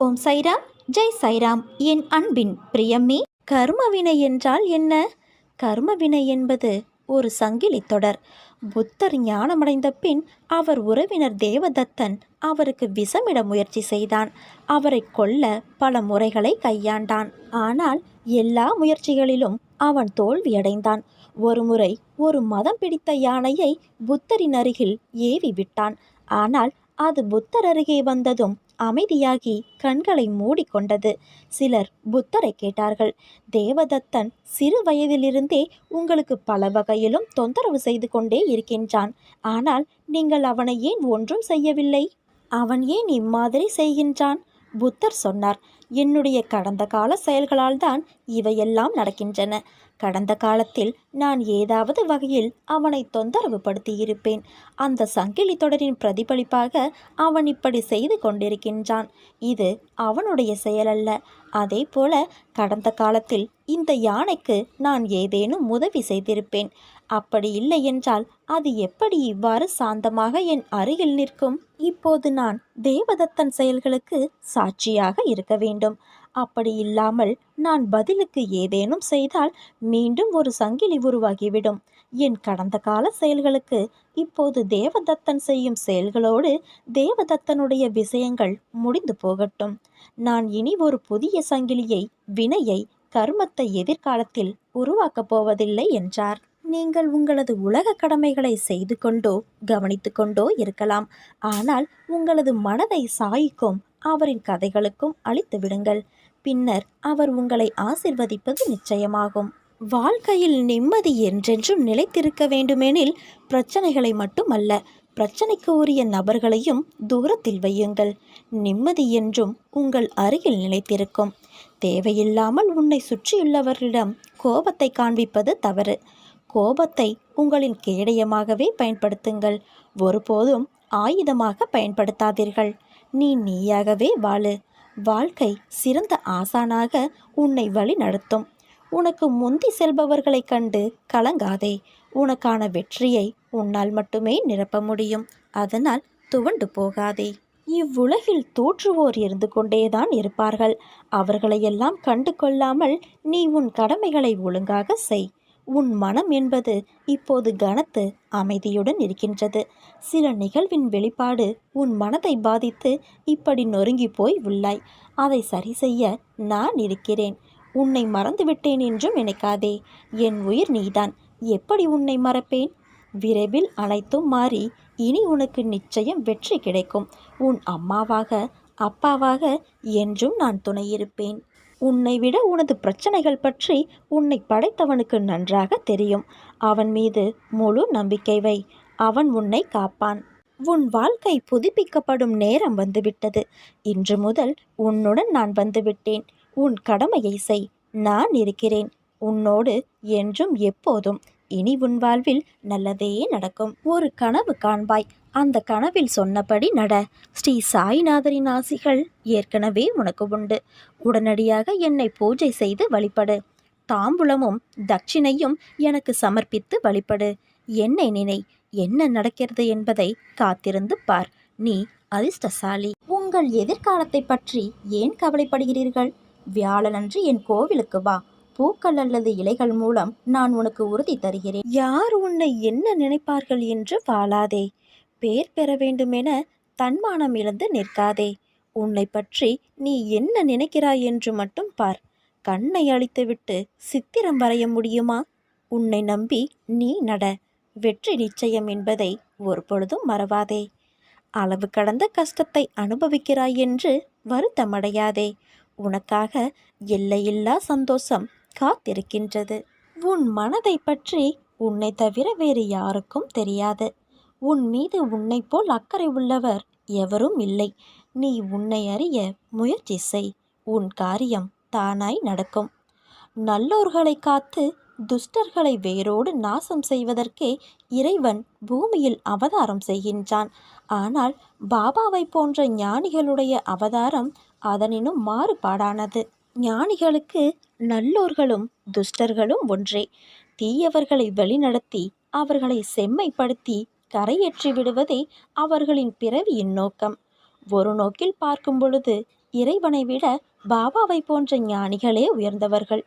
ஓம் சைராம் ஜெய் சைராம். என் அன்பின் பிரியம்மே கர்மவினை என்றால் என்ன? கர்மவினை என்பது ஒரு சங்கிலி தொடர். புத்தர் ஞானமடைந்த பின் அவர் உறவினர் தேவதத்தன் அவருக்கு விஷமிட முயற்சி செய்தான். அவரை கொல்ல பல முறைகளை கையாண்டான். ஆனால் எல்லா முயற்சிகளிலும் அவன் தோல்வியடைந்தான். ஒருமுறை ஒரு மதம் பிடித்த யானையை புத்தரின் அருகில் ஏவி விட்டான் ஆனால் அது புத்தர் அருகே வந்ததும் அமைதியாகி கண்களை மூடிக்கொண்டது. சிலர் புத்தரை கேட்டார்கள் தேவதத்தன் சிறு வயதிலிருந்தே உங்களுக்கு பல வகையிலும் தொந்தரவு செய்து கொண்டே இருக்கின்றான். ஆனால் நீங்கள் அவனை ஏன் ஒன்றும் செய்யவில்லை? அவன் ஏன் இம்மாதிரி செய்கின்றான்? புத்தர் சொன்னார் என்னுடைய கடந்த கால செயல்களால் தான் இவையெல்லாம் நடக்கின்றன. கடந்த காலத்தில் நான் ஏதாவது வகையில் அவனை தொந்தரவு படுத்தியிருப்பேன் அந்த சங்கிலி தொடரின் பிரதிபலிப்பாக அவன் இப்படி செய்து கொண்டிருக்கின்றான். இது அவனுடைய செயலல்ல. அதே போல கடந்த காலத்தில் இந்த யானைக்கு நான் ஏதேனும் உதவி செய்திருப்பேன். அப்படி இல்லை என்றால் அது எப்படி இவ்வாறு சாந்தமாக என் அருகில் நிற்கும்? இப்போது நான் தேவதத்தன் செயல்களுக்கு சாட்சியாக இருக்க வேண்டும். அப்படி இல்லாமல் நான் பதிலுக்கு ஏதேனும் செய்தால் மீண்டும் ஒரு சங்கிலி உருவாகிவிடும். என் கடந்த கால செயல்களுக்கு இப்போது தேவதத்தன் செய்யும் செயல்களோடு தேவதத்தனுடைய விஷயங்கள் முடிந்து போகட்டும். நான் இனி ஒரு புதிய சங்கிலியை வினையை கர்மத்தை எதிர்காலத்தில் உருவாக்கப் போவதில்லை என்றார். நீங்கள் உங்களது உலக கடமைகளை செய்து கொண்டோ கவனித்து கொண்டோ இருக்கலாம். ஆனால் உங்களது மனதை சாய்க்கும் அவரின் கதைகளுக்கும் அளித்து விடுங்கள். பின்னர் அவர் உங்களை ஆசிர்வதிப்பது நிச்சயமாகும். வாழ்க்கையில் நிம்மதி என்றென்றும் நிலைத்திருக்க வேண்டுமெனில் பிரச்சனைகளை மட்டுமல்ல பிரச்சனைக்கு உரிய நபர்களையும் தூரத்தில் வையுங்கள். நிம்மதி என்றும் உங்கள் அருகில் நிலைத்திருக்கும். தேவையில்லாமல் உன்னை சுற்றியுள்ளவர்களிடம் கோபத்தை காண்பிப்பது தவறு. கோபத்தை உங்களின் கேடயமாகவே பயன்படுத்துங்கள். ஒருபோதும் ஆயுதமாக பயன்படுத்தாதீர்கள். நீ நீயாகவே வாழு. வாழ்க்கை சிறந்த ஆசானாக உன்னை வழி நடத்தும் உனக்கு முந்தி செல்பவர்களைக் கண்டு கலங்காதே. உனக்கான வெற்றியை உன்னால் மட்டுமே நிரப்ப முடியும். அதனால் துவண்டு போகாதே. இவ்வுலகில் தோற்றுவோர் இருந்து கொண்டேதான் இருப்பார்கள். அவர்களையெல்லாம் கண்டு கொள்ளாமல் நீ உன் கடமைகளை ஒழுங்காக செய். உன் மனம் என்பது இப்போது கனத்து அமைதியுடன் இருக்கின்றது. சில நிகழ்வின் வெளிப்பாடு உன் மனதை பாதித்து இப்படி நொறுங்கி போய் உள்ளாய். அதை சரி செய்ய நான் இருக்கிறேன். உன்னை மறந்துவிட்டேன் என்றும் நினைக்காதே. என் உயிர் நீதான். எப்படி உன்னை மறப்பேன்? விரைவில் அனைத்தும் மாறி இனி உனக்கு நிச்சயம் வெற்றி கிடைக்கும். உன் அம்மாவாக அப்பாவாக என்றும் நான் துணையிருப்பேன். உன்னை விட உனது பிரச்சனைகள் பற்றி உன்னை படைத்தவனுக்கு நன்றாக தெரியும். அவன் மீது முழு நம்பிக்கை வை. அவன் உன்னை காப்பான். உன் வாழ்க்கை புதுப்பிக்கப்படும் நேரம் வந்துவிட்டது. இன்று முதல் உன்னுடன் நான் வந்துவிட்டேன் உன் கடமையை செய். நான் இருக்கிறேன். உன்னோடு என்றும் எப்போதும். இனி உன் வாழ்வில் நல்லதே நடக்கும். ஒரு கனவு காண்பாய். அந்த கனவில் சொன்னபடி நட ஸ்ரீ சாய்நாதரின் ஆசிகள் ஏற்கனவே உனக்கு உண்டு. உடனடியாக என்னை பூஜை செய்து வழிபடு. தாம்பூலமும் தட்சிணையும் எனக்கு சமர்ப்பித்து வழிபடு. என்னை நினை என்ன நடக்கிறது என்பதை காத்திருந்து பார். நீ அதிர்ஷ்டசாலி. உங்கள் எதிர்காலத்தை பற்றி ஏன் கவலைப்படுகிறீர்கள்? வியாழனன்று என் கோவிலுக்கு வா. பூக்கள் அல்லது இலைகள் மூலம் நான் உனக்கு உறுதி தருகிறேன். யார் உன்னை என்ன நினைப்பார்கள் என்று வாழாதே. பேர் பெற வேண்டுமென தன்மானம் இழந்து நிற்காதே. உன்னை பற்றி நீ என்ன நினைக்கிறாய் என்று மட்டும் பார். கண்ணை அழித்துவிட்டு சித்திரம் வரைய முடியுமா? உன்னை நம்பி நீ நட. வெற்றி நிச்சயம் என்பதை ஒரு பொழுதும் மறவாதே. அளவு கடந்த கஷ்டத்தை அனுபவிக்கிறாய் என்று வருத்தமடையாதே. உனக்காக எல்லையில்லா சந்தோஷம் காத்திருக்கின்றது. உன் மனதை பற்றி உன்னை தவிர வேறு யாருக்கும் தெரியாது. உன் மீது உன்னை போல் அக்கறை உள்ளவர் எவரும் இல்லை. நீ உன்னை அறிய முயற்சி செய். உன் காரியம் தானாய் நடக்கும். நல்லோர்களை காத்து துஷ்டர்களை வேரோடு நாசம் செய்வதற்கே இறைவன் பூமியில் அவதாரம் செய்கின்றான். ஆனால் பாபாவை போன்ற ஞானிகளுடைய அவதாரம் அதனினும் மாறுபாடானது. ஞானிகளுக்கு நல்லோர்களும் துஷ்டர்களும் ஒன்றே. தீயவர்களை வழிநடத்தி அவர்களை செம்மைப்படுத்தி கரையேற்றி விடுவதே அவர்களின் பிறவியின் நோக்கம். ஒரு நோக்கில் பார்க்கும் பொழுது இறைவனை விட பாபாவை போன்ற ஞானிகளே உயர்ந்தவர்கள்.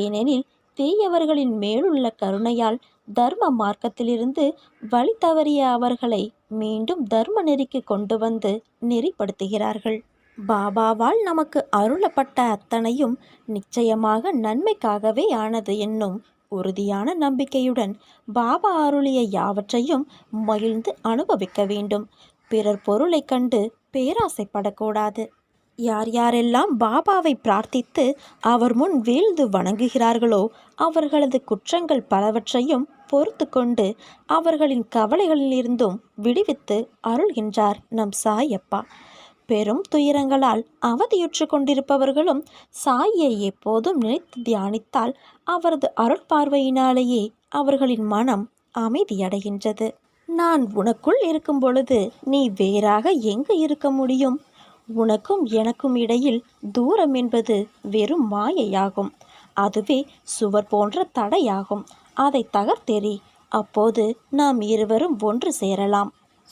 ஏனெனில் தீயவர்களின் மேலுள்ள கருணையால் தர்ம மார்க்கத்திலிருந்து வழி தவறிய அவர்களை மீண்டும் தர்ம நெறிக்கு கொண்டு வந்து நெறிப்படுத்துகிறார்கள். பாபாவால் நமக்கு அருளப்பட்ட அத்தனையும் நிச்சயமாக நன்மைக்காகவே ஆனது என்னும் உறுதியான நம்பிக்கையுடன் பாபா அருளிய யாவற்றையும் மகிழ்ந்து அனுபவிக்க வேண்டும். பிறர் பொருளைக் கண்டு பேராசைப்படக்கூடாது. யார் யாரெல்லாம் பாபாவை பிரார்த்தித்து அவர் முன் வீழ்ந்து வணங்குகிறார்களோ அவர்களது குற்றங்கள் பலவற்றையும் பொறுத்து கொண்டு அவர்களின் கவலைகளிலிருந்தும் விடுவித்து அருள்கின்றார் நம் சாயப்பா. பெரும் துயரங்களால் அவதியுற்று கொண்டிருப்பவர்களும் சாயை எப்போதும் நினைத்து தியானித்தால் அவரது அருட்பார்வையினாலேயே அவர்களின் மனம் அமைதியடைகின்றது. நான் உனக்குள் இருக்கும் பொழுது நீ வேறாக எங்கு இருக்க முடியும்? உனக்கும் எனக்கும் இடையில் தூரம் என்பது வெறும் மாயையாகும். அதுவே சுவர் போன்ற தடையாகும். அதை தகர்த்தெறி அப்போது நாம் இருவரும் ஒன்று சேரலாம்.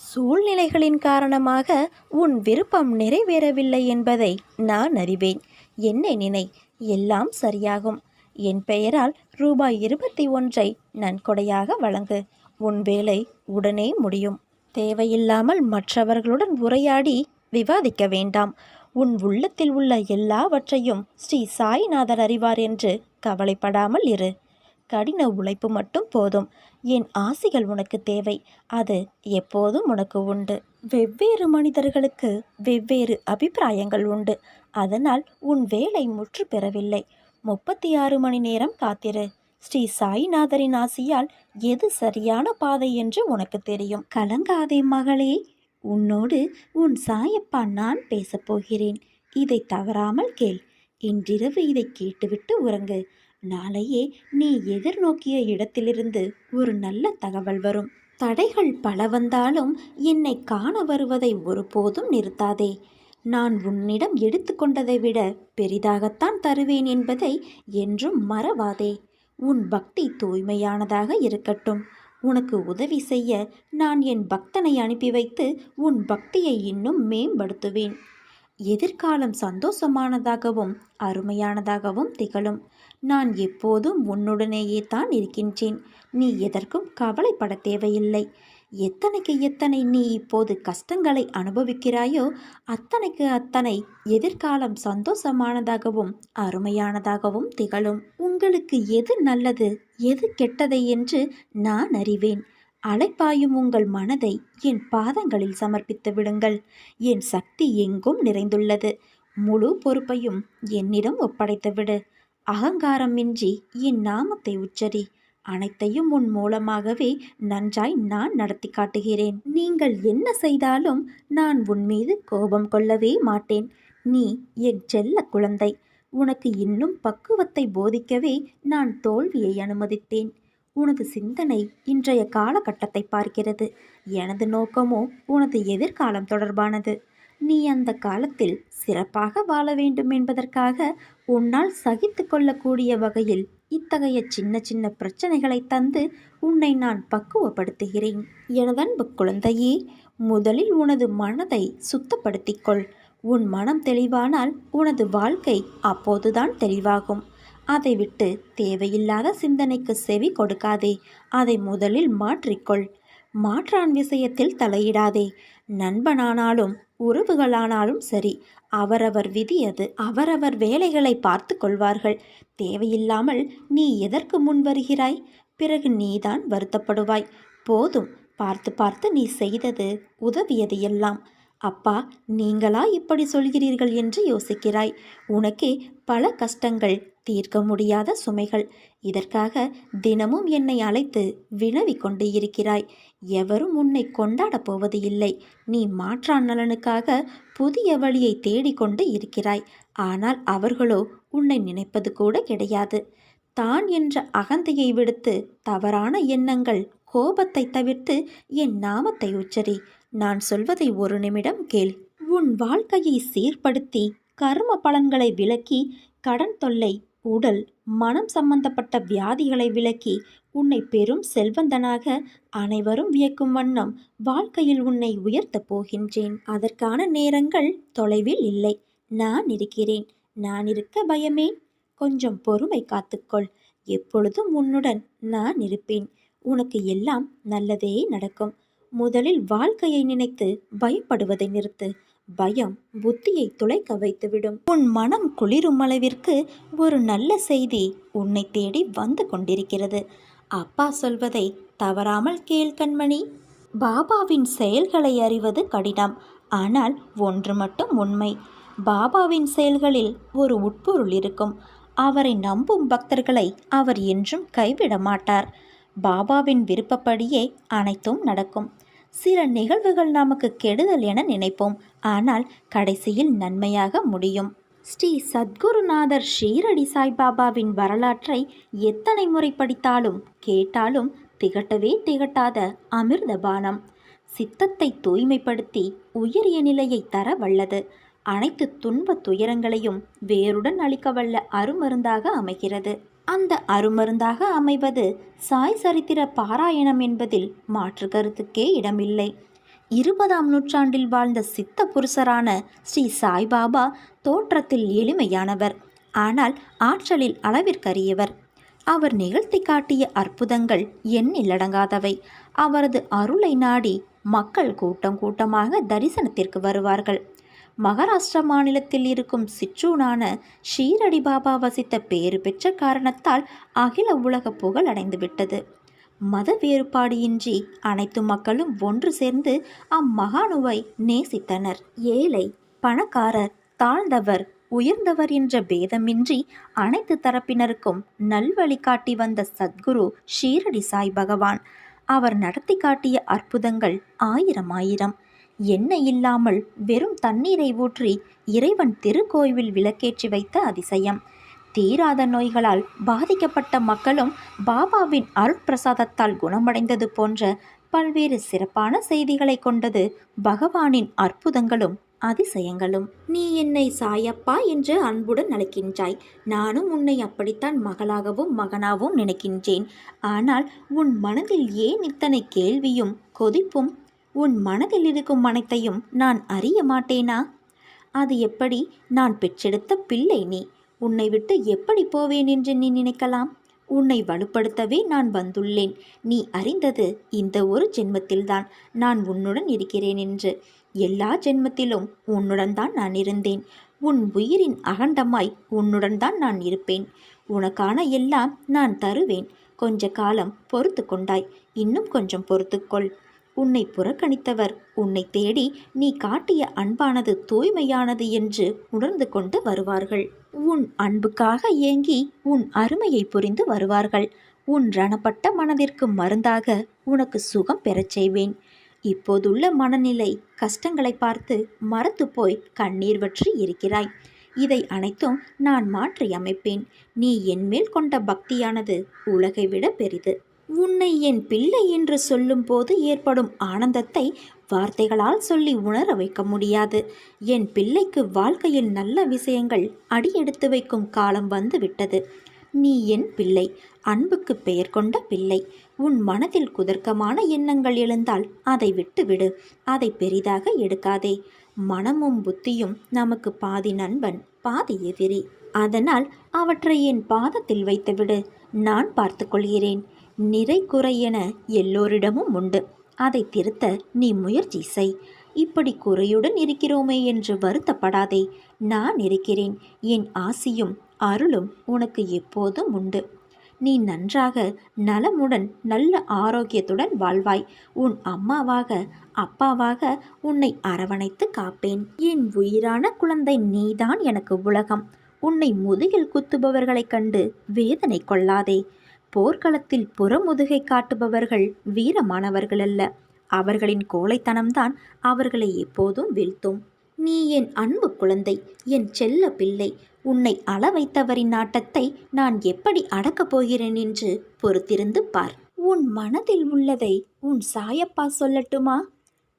சூழ்நிலைகளின் காரணமாக உன் விருப்பம் நிறைவேறவில்லை என்பதை நான் அறிவேன். என்னை நினை? எல்லாம் சரியாகும். என் பெயரால் ரூபாய் இருபத்தி ஒன்றை நன்கொடையாக வழங்கு. உன் வேலை உடனே முடியும். தேவையில்லாமல் மற்றவர்களுடன் உரையாடி விவாதிக்க வேண்டாம். உன் உள்ளத்தில் உள்ள எல்லாவற்றையும் ஸ்ரீ சாய்நாதர் அறிவார் என்று கவலைப்படாமல் இரு. கடின உழைப்பு மட்டும் போதும். என் ஆசிகள் உனக்கு தேவை. அது எப்போதும் உனக்கு உண்டு. வெவ்வேறு மனிதர்களுக்கு வெவ்வேறு அபிப்பிராயங்கள் உண்டு. அதனால் உன் வேலை முற்று பெறவில்லை. முப்பத்தி ஆறு மணி நேரம் காத்திரு. ஸ்ரீ சாய்நாதரின் ஆசியால் எது சரியான பாதை என்று உனக்கு தெரியும். கலங்காதே மகளே. உன்னோடு உன் சாயப்பா நான் பேசப் போகிறேன். இதை தவறாமல் கேள். இன்றிரவு இதை கேட்டுவிட்டு உறங்கு. நாளையே நீ எதிர்நோக்கிய இடத்திலிருந்து ஒரு நல்ல தகவல் வரும். தடைகள் பல வந்தாலும் என்னை காண வருவதை ஒருபோதும் நிறுத்தாதே. நான் உன்னிடம் எடுத்துக்கொண்டதை விட பெரிதாகத்தான் தருவேன் என்பதை என்றும் மறவாதே. உன் பக்தி தூய்மையானதாக இருக்கட்டும். உனக்கு உதவி செய்ய நான் என் பக்தனை அனுப்பி வைத்து உன் பக்தியை இன்னும் மேம்படுத்துவேன். எதிர்காலம் சந்தோஷமானதாகவும் அருமையானதாகவும் திகழும். நான் எப்போதும் உன்னுடனேயே தான் இருக்கின்றேன். நீ எதற்கும் கவலைப்பட தேவையில்லை. எத்தனைக்கு எத்தனை நீ இப்போது கஷ்டங்களை அனுபவிக்கிறாயோ அத்தனைக்கு அத்தனை எதிர்காலம் சந்தோஷமானதாகவும் அருமையானதாகவும் திகழும். உங்களுக்கு எது நல்லது எது கெட்டதை என்று நான் அறிவேன். அலைப்பாயும் உங்கள் மனதை என் பாதங்களில் சமர்ப்பித்து விடுங்கள். என் சக்தி எங்கும் நிறைந்துள்ளது. முழு பொறுப்பையும் என்னிடம் ஒப்படைத்துவிடு. அகங்காரமின்றி என் நாமத்தை உச்சரி. அனைத்தையும் உன் மூலமாகவே நன்றாய் நான் நடத்தி காட்டுகிறேன். நீங்கள் என்ன செய்தாலும் நான் உன் மீது கோபம் கொள்ளவே மாட்டேன். நீ என் செல்ல குழந்தை. உனக்கு இன்னும் பக்குவத்தை போதிக்கவே நான் தோல்வியை அனுமதித்தேன். உனது சிந்தனை இன்றைய காலகட்டத்தை பார்க்கிறது. எனது நோக்கமோ உனது எதிர்காலம் தொடர்பானது. நீ அந்த காலத்தில் சிறப்பாக வாழ வேண்டும் என்பதற்காக உன்னால் சகித்து கொள்ளக்கூடிய வகையில் இத்தகைய சின்ன சின்ன பிரச்சனைகளை தந்து உன்னை நான் பக்குவப்படுத்துகிறேன். எனதன்பு குழந்தையே முதலில் உனது மனதை சுத்தப்படுத்திக்கொள். உன் மனம் தெளிவானால் உனது வாழ்க்கை அப்போதுதான் தெளிவாகும். அதை விட்டு தேவையில்லாத சிந்தனைக்கு செவி கொடுக்காதே அதை முதலில் மாற்றிக்கொள். மாற்றான் விஷயத்தில் தலையிடாதே. நண்பனானாலும் உறவுகளானாலும் சரி அவரவர் விதி அது. அவரவர் வேலைகளை பார்த்து கொள்வார்கள். தேவையில்லாமல் நீ எதற்கு முன் வருகிறாய்? பிறகு நீதான் வருத்தப்படுவாய். போதும் பார்த்து பார்த்து நீ செய்தது உதவியது எல்லாம். அப்பா நீங்களா இப்படி சொல்கிறீர்கள் என்று யோசிக்கிறாய். உனக்கே பல கஷ்டங்கள் தீர்க்க முடியாத சுமைகள். இதற்காக தினமும் என்னை அழைத்து வினவி கொண்டு இருக்கிறாய். எவரும் உன்னை கொண்டாடப் போவது இல்லை. நீ மாற்றான் நலனுக்காக புதிய வழியை தேடிக்கொண்டு இருக்கிறாய். ஆனால் அவர்களோ உன்னை நினைப்பது கூட கிடையாது. தான் என்ற அகந்தையை விடுத்து தவறான எண்ணங்கள் கோபத்தை தவிர்த்து என் நாமத்தை உச்சரி. நான் சொல்வதை ஒரு நிமிடம் கேள். உன் வாழ்க்கையை சீர்படுத்தி கர்ம பலன்களை விலக்கி கடன் தொல்லை உடல் மனம் சம்பந்தப்பட்ட வியாதிகளை விலக்கி உன்னை பெரும் செல்வந்தனாக அனைவரும் வியக்கும் வண்ணம் வாழ்க்கையில் உன்னை உயர்த்தப் போகின்றேன். அதற்கான நேரங்கள் தொலைவில் இல்லை. நான் இருக்கிறேன். நான் இருக்க பயமே? கொஞ்சம் பொறுமை காத்துக்கொள். எப்பொழுதும் உன்னுடன் நான் இருப்பேன். உனக்கு எல்லாம் நல்லதே நடக்கும். முதலில் வாழ்க்கையை நினைத்து பயப்படுவதை நிறுத்து. பயம் புத்தியை துளைக்க வைத்துவிடும். உன் மனம் குளிரும் அளவிற்கு ஒரு நல்ல செய்தி உன்னை தேடி வந்து கொண்டிருக்கிறது. அப்பா சொல்வதை தவறாமல் கேள் கண்மணி. பாபாவின் செயல்களை அறிவது கடினம். ஆனால் ஒன்று மட்டும் உண்மை. பாபாவின் செயல்களில் ஒரு உட்பொருள் இருக்கும். அவரை நம்பும் பக்தர்களை அவர் என்றும் கைவிட மாட்டார். பாபாவின் விருப்பப்படியே அனைத்தும் நடக்கும். சில நிகழ்வுகள் நமக்கு கெடுதல் என நினைப்போம். ஆனால் கடைசியில் நன்மையாக முடியும். ஸ்ரீ சத்குருநாதர் ஷீரடி சாய்பாபாவின் வரலாற்றை எத்தனை முறை படித்தாலும் கேட்டாலும் திகட்டவே திகட்டாத அமிர்த பானம். சித்தத்தை தூய்மைப்படுத்தி உயரிய நிலையை தர வல்லது. அனைத்து துன்ப துயரங்களையும் வேருடன் அளிக்க வல்ல அருமருந்தாக அமைகிறது. அந்த அருமருந்தாக அமைவது சாய் சரித்திர பாராயணம் என்பதில் மாற்று கருத்துக்கே இடமில்லை. இருபதாம் நூற்றாண்டில் வாழ்ந்த சித்த புருஷரான ஸ்ரீ சாய்பாபா தோற்றத்தில் எளிமையானவர். ஆனால் ஆற்றலில் அளவிற்கரியவர். அவர் நிகழ்த்தி காட்டிய அற்புதங்கள் எண்ணிலடங்காதவை அவரது அருளை நாடி மக்கள் கூட்டம் கூட்டமாக தரிசனத்திற்கு வருவார்கள். மகாராஷ்டிரா மாநிலத்தில் இருக்கும் சிற்றூனான ஷீரடி பாபா வசித்த பேறு பெற்ற காரணத்தால் அகில உலக புகழ் அடைந்துவிட்டது. மத வேறுபாடியின்றி அனைத்து மக்களும் ஒன்று சேர்ந்து அம்மகானுவை நேசித்தனர். ஏழை பணக்காரர் தாழ்ந்தவர் உயர்ந்தவர் என்ற பேதமின்றி அனைத்து தரப்பினருக்கும் நல்வழி காட்டி வந்த சத்குரு ஷீரடி சாய் பகவான். அவர் நடத்தி காட்டிய அற்புதங்கள் ஆயிரம் ஆயிரம். எண்ணெய் இல்லாமல் வெறும் தண்ணீரை ஊற்றி இறைவன் திருக்கோவில் விளக்கேற்றி வைத்த அதிசயம். தீராத நோய்களால் பாதிக்கப்பட்ட மக்களும் பாபாவின் அருட்பிரசாதத்தால் குணமடைந்தது போன்ற பல்வேறு சிறப்பான செய்திகளை கொண்டது பகவானின் அற்புதங்களும் அதிசயங்களும். நீ என்னை சாயப்பா என்று அன்புடன் அழைக்கின்றாய். நானும் உன்னை அப்படித்தான் மகளாகவும் மகனாகவும் நினைக்கின்றேன். ஆனால் உன் மனதில் ஏன் இத்தனை கேள்வியும் கொதிப்பும் உன் மனதில் இருக்கும் அனைத்தையும் நான் அறிய மாட்டேனா? அது எப்படி? நான் பெற்றெடுத்த பிள்ளை நீ. உன்னை விட்டு எப்படி போவேன் என்று நீ நினைக்கலாம்? உன்னை வலுப்படுத்தவே நான் வந்துள்ளேன். நீ அறிந்தது இந்த ஒரு ஜென்மத்தில்தான் நான் உன்னுடன் இருக்கிறேன் என்று. எல்லா ஜென்மத்திலும் உன்னுடன் தான் நான் இருந்தேன். உன் உயிரின் அகண்டமாய் உன்னுடன் தான் நான் இருப்பேன். உனக்கான எல்லாம் நான் தருவேன். கொஞ்ச காலம் பொறுத்து கொண்டாய். இன்னும் கொஞ்சம் பொறுத்துக்கொள் உன்னை புறக்கணித்தவர். உன்னை தேடி நீ காட்டிய அன்பானது தூய்மையானது என்று உணர்ந்து கொண்டு வருவார்கள். உன் அன்புக்காக ஏங்கி உன் அருமையை புரிந்து வருவார்கள். உன் ரணப்பட்ட மனதிற்கு மருந்தாக உனக்கு சுகம் பெறச் செய்வேன். இப்போதுள்ள மனநிலை கஷ்டங்களை பார்த்து மறத்து போய் கண்ணீர் வற்றி இருக்கிறாய். இதை அனைத்தும் நான் மாற்றி அமைப்பேன் நீ என்மேல் கொண்ட பக்தியானது உலகை விட பெரிது. உன்னை என் பிள்ளை என்று சொல்லும்போது ஏற்படும் ஆனந்தத்தை வார்த்தைகளால் சொல்லி உணர வைக்க முடியாது. என் பிள்ளைக்கு வாழ்க்கையில் நல்ல விஷயங்கள் அடியெடுத்து வைக்கும் காலம் வந்து விட்டது நீ என் பிள்ளை அன்புக்கு பெயர் கொண்ட பிள்ளை. உன் மனதில் குதர்க்கமான எண்ணங்கள் எழுந்தால் அதை விட்டுவிடு. அதை பெரிதாக எடுக்காதே. மனமும் புத்தியும் நமக்கு பாதி நண்பன் பாதி எதிரி. அதனால் அவற்றை என் பாதத்தில் வைத்துவிடு. நான் பார்த்துக்கொள்கிறேன் நிறை குறை என எல்லோரிடமும் உண்டு. அதை திருத்த நீ முயற்சி செய். இப்படி குறையுடன் இருக்கிறோமே என்று வருத்தப்படாதே. நான் இருக்கிறேன். என் ஆசியும் அருளும் உனக்கு எப்போதும் உண்டு. நீ நன்றாக நலமுடன் நல்ல ஆரோக்கியத்துடன் வாழ்வாய். உன் அம்மாவாக அப்பாவாக உன்னை அரவணைத்து காப்பேன். என் உயிரான குழந்தை நீதான் எனக்கு உலகம். உன்னை முதுகில் குத்துபவர்களைக் கண்டு வேதனை கொள்ளாதே. போர்க்களத்தில் புறமுதுகை காட்டுபவர்கள் வீரமானவர்கள் அல்ல அவர்களின் கோழைத்தனம்தான் அவர்களை எப்போதும் வீழ்த்தும். நீ என் அன்பு குழந்தை என் செல்ல பிள்ளை உன்னை அள வைத்தவரின் நாட்டத்தை நான் எப்படி அடக்கப் போகிறேன் என்று பொறுத்திருந்து பார். உன் மனதில் உள்ளதை உன் சாயப்பா சொல்லட்டுமா?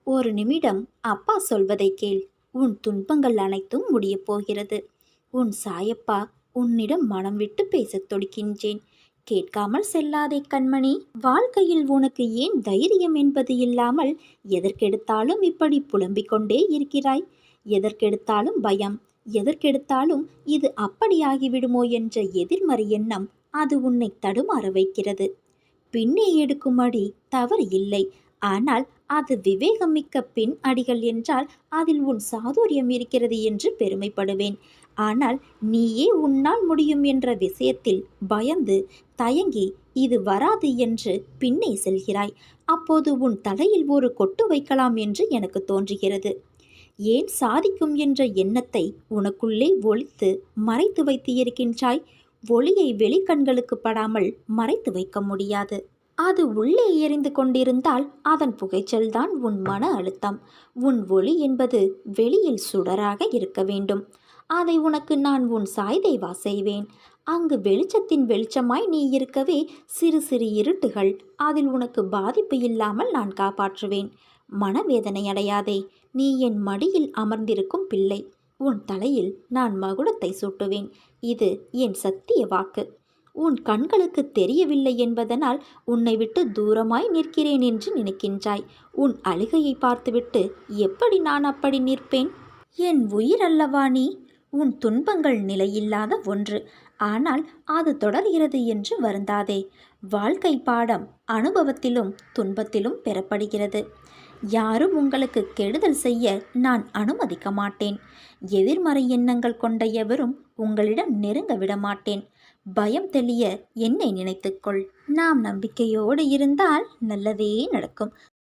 ஒரு நிமிடம் அப்பா சொல்வதை கேள். உன் துன்பங்கள் அனைத்தும் முடியப் போகிறது. உன் சாயப்பா உன்னிடம் மனம் விட்டு பேசத் தொடுக்கின்றேன். கேட்காமல் செல்லாதே கண்மணி. வாழ்க்கையில் உனக்கு ஏன் தைரியம் என்பது இல்லாமல் எதற்கெடுத்தாலும் இப்படி புலம்பிக் கொண்டே இருக்கிறாய்? எதற்கெடுத்தாலும் பயம் எதற்கெடுத்தாலும் இது அப்படியாகிவிடுமோ என்ற எதிர்மறை எண்ணம் அது உன்னை தடுமாற வைக்கிறது. பின்னே எடுக்கும் அடி தவறு இல்லை. ஆனால் அது விவேகமிக்க பின் அடிகள் என்றால் அதில் உன் சாதுரியம் இருக்கிறது என்று பெருமைப்படுவேன். ஆனால் நீயே உன்னால் முடியும் என்ற விஷயத்தில் பயந்து தயங்கி இது வராது என்று பின்னே செல்கிறாய். அப்போது உன் தலையில் ஒரு கொட்டு வைக்கலாம் என்று எனக்கு தோன்றுகிறது. ஏன் சாதிக்கும் என்ற எண்ணத்தை உனக்குள்ளே ஒழித்து மறைத்து வைத்து இருக்கின்றாய் ஒளியை வெளிக்கண்களுக்கு படாமல் மறைத்து வைக்க முடியாது. அது உள்ளே எரிந்து கொண்டிருந்தால் அதன் புகைச்சல்தான் உன் மன அழுத்தம். உன் ஒளி என்பது வெளியில் சுடராக இருக்க வேண்டும். அதை உனக்கு நான் உன் சாய்தேவா செய்வேன். அங்கு வெளிச்சத்தின் வெளிச்சமாய் நீ இருக்கவே சிறு சிறு இருட்டுகள். அதில் உனக்கு பாதிப்பு இல்லாமல் நான் காப்பாற்றுவேன். மனவேதனை அடையாதே நீ என் மடியில் அமர்ந்திருக்கும் பிள்ளை. உன் தலையில் நான் மகுடத்தை சூட்டுவேன். இது என் சத்திய வாக்கு. உன் கண்களுக்கு தெரியவில்லை என்பதனால் உன்னை விட்டு தூரமாய் நிற்கிறேன் என்று நினைக்கின்றாய். உன் அழுகையை பார்த்துவிட்டு எப்படி நான் அப்படி நிற்பேன்? என் உயிர் அல்லவா நீ? உன் துன்பங்கள் நிலையில்லாத ஒன்று. ஆனால் அது தொடர்கிறது என்று வருந்தாதே. வாழ்க்கை பாடம் அனுபவத்திலும் துன்பத்திலும் பெறப்படுகிறது. யாரும் உங்களுக்கு கெடுதல் செய்ய நான் அனுமதிக்க மாட்டேன். எதிர்மறை எண்ணங்கள் கொண்ட எவரும் உங்களிடம் நெருங்க விட மாட்டேன். பயம் தெளிய என்னை நினைத்துக்கொள். நாம் நம்பிக்கையோடு இருந்தால் நல்லதே நடக்கும்.